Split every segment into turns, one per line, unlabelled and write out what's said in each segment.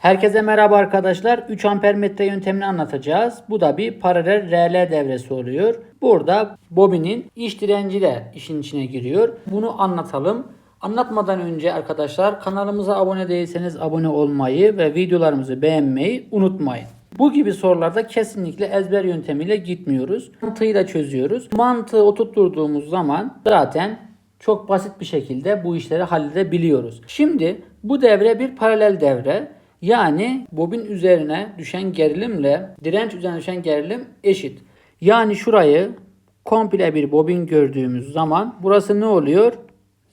Herkese merhaba arkadaşlar. 3 amper metre yöntemini anlatacağız. Bu da bir paralel RL devresi oluyor. Burada bobinin iç direnci de işin içine giriyor. Bunu anlatalım. Anlatmadan önce arkadaşlar kanalımıza abone değilseniz abone olmayı ve videolarımızı beğenmeyi unutmayın. Bu gibi sorularda kesinlikle ezber yöntemiyle gitmiyoruz. Mantığıyla çözüyoruz. Mantığı oturtturduğumuz zaman zaten çok basit bir şekilde bu işleri halledebiliyoruz. Şimdi bu devre bir paralel devre. Yani bobin üzerine düşen gerilimle direnç üzerine düşen gerilim eşit. Yani şurayı komple bir bobin gördüğümüz zaman burası ne oluyor?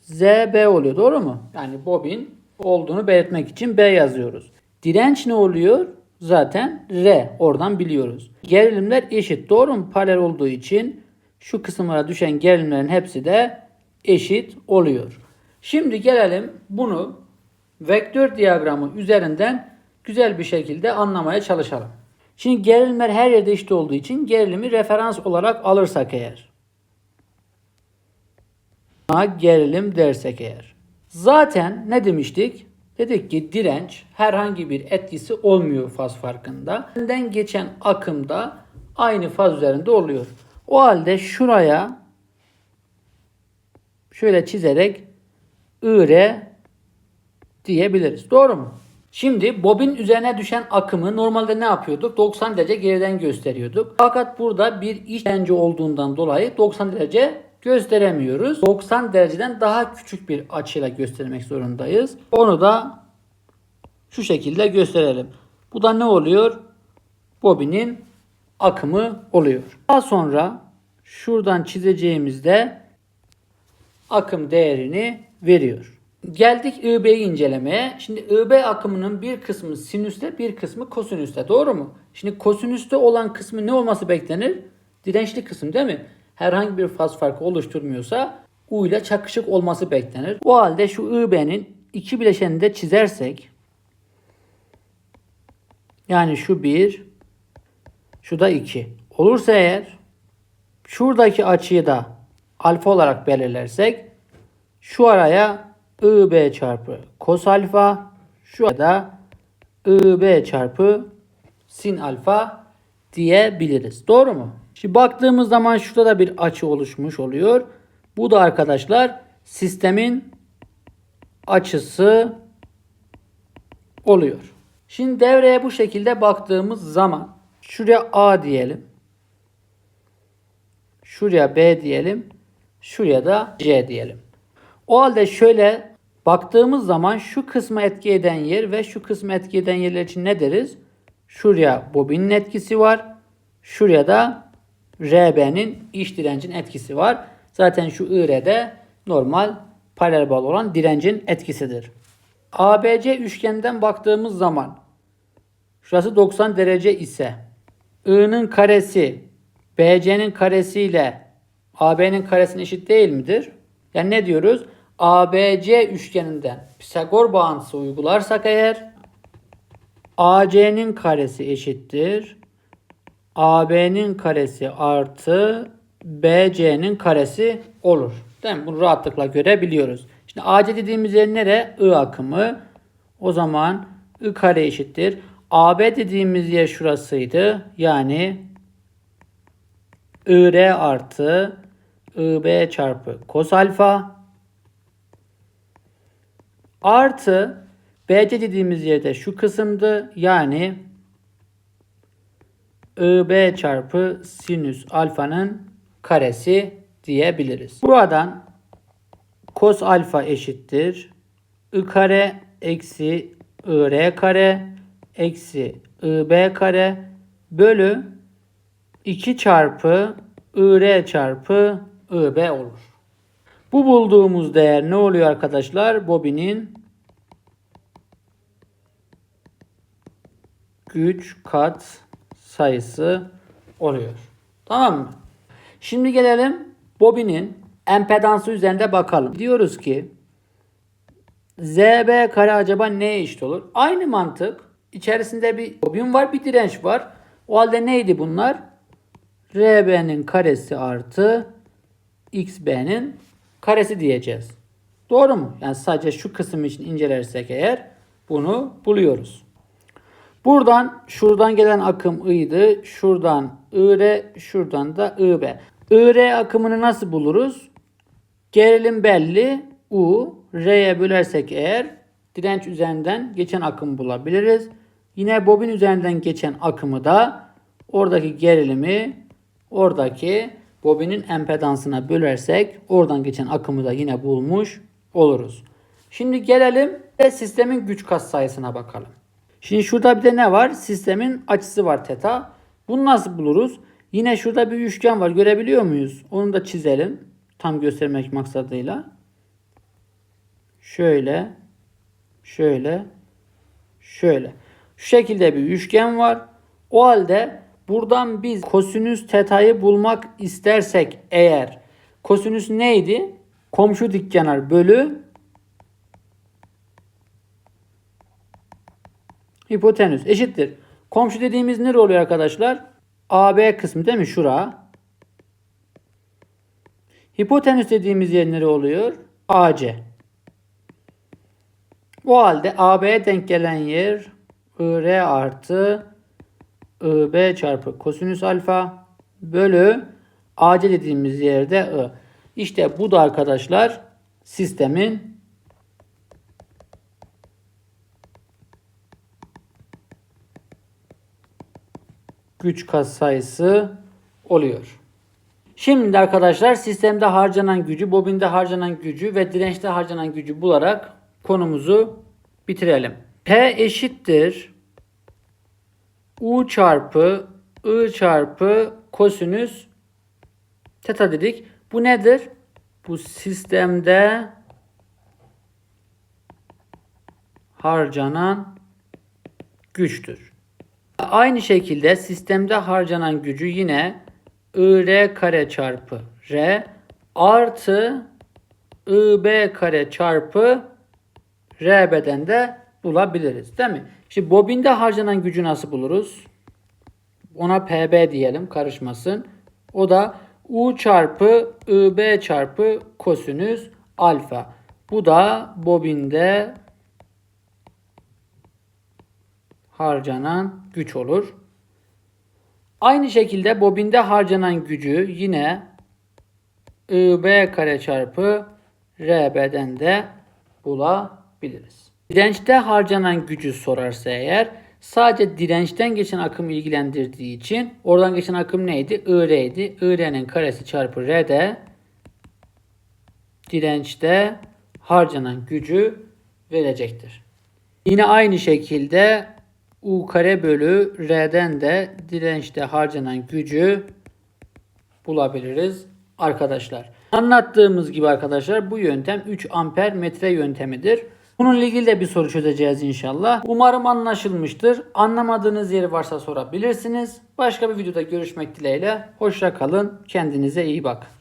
ZB oluyor doğru mu? Yani bobin olduğunu belirtmek için B yazıyoruz. Direnç ne oluyor? Zaten R oradan biliyoruz. Gerilimler eşit doğru mu? Paralel olduğu için şu kısımlara düşen gerilimlerin hepsi de eşit oluyor. Şimdi gelelim bunu vektör diyagramı üzerinden güzel bir şekilde anlamaya çalışalım. Şimdi gerilimler her yerde eşit olduğu için gerilimi referans olarak alırsak eğer. Gerilim dersek eğer. Zaten ne demiştik? Dedik ki direnç herhangi bir etkisi olmuyor faz farkında. Önden geçen akımda aynı faz üzerinde oluyor. O halde şuraya şöyle çizerek IR diyebiliriz. Doğru mu? Şimdi bobin üzerine düşen akımı normalde ne yapıyorduk? 90 derece geriden gösteriyorduk. Fakat burada bir iç direnci olduğundan dolayı 90 derece gösteremiyoruz. 90 dereceden daha küçük bir açıyla göstermek zorundayız. Onu da şu şekilde gösterelim. Bu da ne oluyor? Bobinin akımı oluyor. Daha sonra şuradan çizeceğimizde akım değerini veriyor. Geldik IB'yi incelemeye. Şimdi IB akımının bir kısmı sinüste bir kısmı kosinüste doğru mu? Şimdi kosinüste olan kısmı ne olması beklenir? Dirençli kısım değil mi? Herhangi bir faz farkı oluşturmuyorsa U ile çakışık olması beklenir. O halde şu IB'nin iki bileşenini de çizersek yani şu bir şu da iki olursa eğer şuradaki açıyı da alfa olarak belirlersek şu araya IB çarpı kos alfa şu da IB çarpı sin alfa diyebiliriz. Doğru mu? Şimdi baktığımız zaman şurada da bir açı oluşmuş oluyor. Bu da arkadaşlar sistemin açısı oluyor. Şimdi devreye bu şekilde baktığımız zaman şuraya A diyelim. Şuraya B diyelim. Şuraya da C diyelim. O halde şöyle baktığımız zaman şu kısmı etki eden yer ve şu kısmı etki eden yerler için ne deriz? Şuraya bobinin etkisi var. Şuraya da RB'nin iç direncin etkisi var. Zaten şu IR'de normal paralel bağlı olan direncin etkisidir. ABC üçgeninden baktığımız zaman şurası 90 derece ise I'nın karesi BC'nin karesi ile AB'nin karesine eşit değil midir? Yani ne diyoruz? ABC üçgeninden Pisagor bağıntısı uygularsak eğer AC'nin karesi eşittir. AB'nin karesi artı BC'nin karesi olur. Değil mi? Bunu rahatlıkla görebiliyoruz. Şimdi AC dediğimiz yer nere? I akımı. O zaman I kare eşittir. AB dediğimiz yer şurasıydı. Yani IR artı IB çarpı kos alfa artı BC dediğimiz yerde şu kısımdı. Yani IB çarpı sinüs alfanın karesi diyebiliriz. Buradan kos alfa eşittir. I kare eksi IR kare eksi IB kare bölü 2 çarpı IR çarpı IB olur. Bu bulduğumuz değer ne oluyor arkadaşlar? Bobinin güç kat sayısı oluyor. Tamam mı? Şimdi gelelim bobinin empedansı üzerinde bakalım. Diyoruz ki ZB kare acaba neye eşit olur? Aynı mantık. İçerisinde bir bobin var, bir direnç var. O halde neydi bunlar? RB'nin karesi artı XB'nin karesi diyeceğiz. Doğru mu? Yani sadece şu kısım için incelersek eğer bunu buluyoruz. Buradan şuradan gelen akım I'ydı. Şuradan IR, şuradan da IB. IR akımını nasıl buluruz? Gerilim belli. U. R'ye bölersek eğer direnç üzerinden geçen akımı bulabiliriz. Yine bobin üzerinden geçen akımı da oradaki gerilimi oradaki bobinin empedansına bölersek oradan geçen akımı da yine bulmuş oluruz. Şimdi gelelim ve sistemin güç katsayısına bakalım. Şimdi şurada bir de ne var? Sistemin açısı var teta. Bunu nasıl buluruz? Yine şurada bir üçgen var. Görebiliyor muyuz? Onu da çizelim. Tam göstermek maksadıyla. Şöyle. Şöyle. Şöyle. Şu şekilde bir üçgen var. O halde buradan biz kosinüs teta'yı bulmak istersek eğer kosinüs neydi? Komşu dikkenar bölü hipotenüs eşittir. Komşu dediğimiz nere oluyor arkadaşlar? AB kısmı değil mi? Şura. Hipotenüs dediğimiz yer nere oluyor? AC. O halde AB'ye denk gelen yer IR artı IB çarpı kosinüs alfa bölü AC dediğimiz yerde I. İşte bu da arkadaşlar sistemin güç katsayısı oluyor. Şimdi arkadaşlar sistemde harcanan gücü, bobinde harcanan gücü ve dirençte harcanan gücü bularak konumuzu bitirelim. P eşittir U çarpı I çarpı kosinüs teta dedik. Bu nedir? Bu sistemde harcanan güçtür. Aynı şekilde sistemde harcanan gücü yine IR kare çarpı R artı IB kare çarpı RB'den de bulabiliriz. Değil mi? Şimdi bobinde harcanan gücü nasıl buluruz? Ona PB diyelim karışmasın. O da U çarpı IB çarpı kosinüs alfa. Bu da bobinde harcanan güç olur. Aynı şekilde bobinde harcanan gücü yine IB kare çarpı RB'den de bulabiliriz. Dirençte harcanan gücü sorarsa eğer sadece dirençten geçen akım ilgilendirdiği için oradan geçen akım neydi? IR'ydi. IR'nin karesi çarpı R de dirençte harcanan gücü verecektir. Yine aynı şekilde U kare bölü R'den de dirençte harcanan gücü bulabiliriz arkadaşlar. Anlattığımız gibi arkadaşlar bu yöntem 3 amper metre yöntemidir. Bununla ilgili de bir soru çözeceğiz inşallah. Umarım anlaşılmıştır. Anlamadığınız yeri varsa sorabilirsiniz. Başka bir videoda görüşmek dileğiyle. Hoşça kalın. Kendinize iyi bakın.